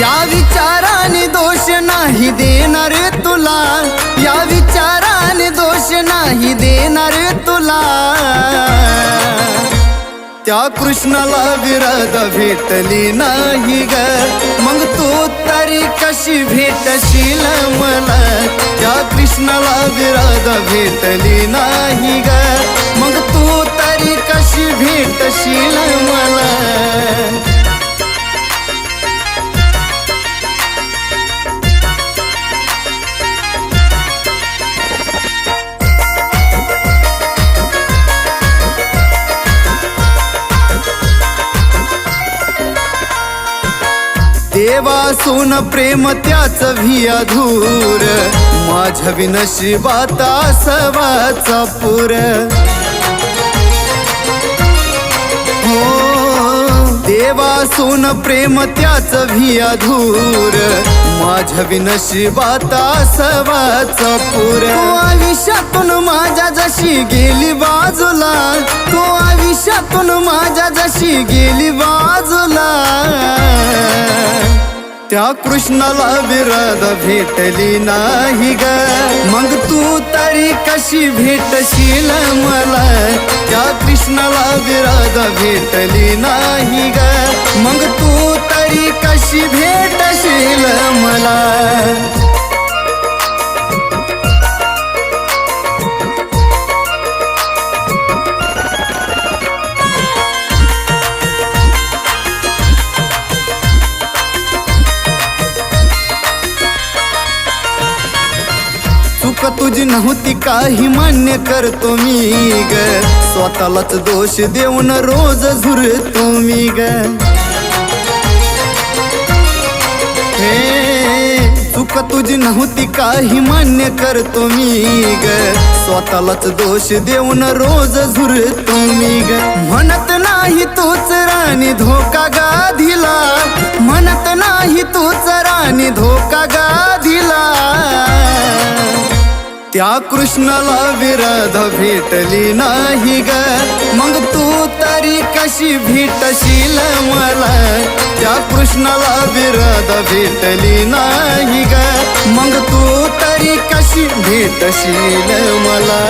या विचाराने दोष नाही देणार तुला. तुला. त्या कृष्णाला विरद भेटली नाही ग. मग तू तरी कशी भेटशील मला? त्या कृष्णाला विरद भेटली नाही ग. मग तू तरी कशी भेटशील मला? देवासून प्रेम त्याच भी अधूर माझ्या विनशिबात सवाचा पुर. हो देवासून प्रेम त्याच भी अधूर माझ्या विनशिबात सवाचा पुर. आयुष्यातून माझ्या जशी गेली बाजूला. तो आयुष्यातून माझ्या जशी गेली बाजूला. त्या कृष्णाला विरद भेटली नाही ग. मग तू तरी कशी भेटशील मला? त्या कृष्णाला विरद भेटली नाही ग. मग तू तरी कशी भेटशील मला? चूक तुझी नव्हती काही मान्य करतो मी ग. स्वतःलाच दोष देऊन रोज झुरतो मी ग. चूक तुझी नव्हती काही मान्य करतो मी ग. स्वतःलाच दोष देऊन रोज झुरतो मी ग. म्हणत नाही तूच राणी धोका गाधीला. म्हणत नाही तूच राणी धोका गा त्या कृष्णाला विरध भेटली नाही ग. मग तू तरी कशी भेटशील मला? त्या कृष्णाला विरध भेटली नाही ग. मग तू तरी कशी भेटशील मला?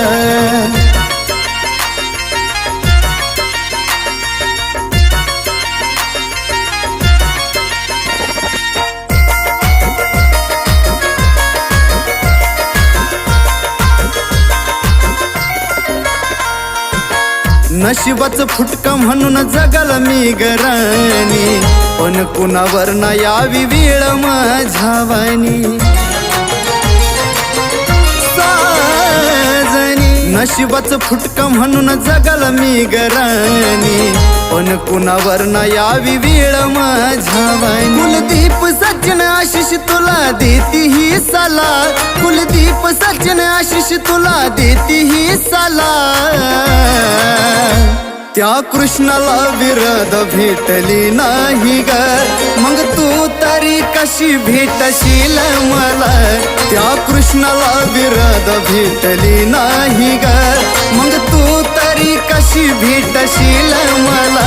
नशिबाच फुटका म्हणून जगल मी गराणी पण कुणावर ना यावी वेळ माझ्यावानी साजनी नशिबाच फुटका म्हणून जगल मी गराणी पण कुणावर ना यावी वेळ माझ्यावानी कुलदीप सचिन आशिष तुला देती ही सला सचिन आशिष तुला देती ही सला त्या कृष्णाला विरद भेटली नाही ग. मग तू तरी कशी भेटशील मला? त्या कृष्णाला विरद भेटली नाही ग. मग तू तरी कशी भेटशील मला?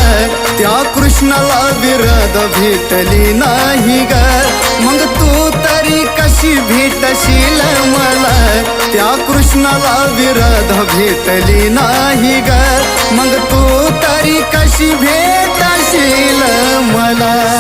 त्या कृष्णाला विरद भेटली नाही ग. मग तू तरी कशी भेटशील मला? त्या कृष्णाला विरध भेटली नाही ग. मग तू तरी कशी भेटशील मला?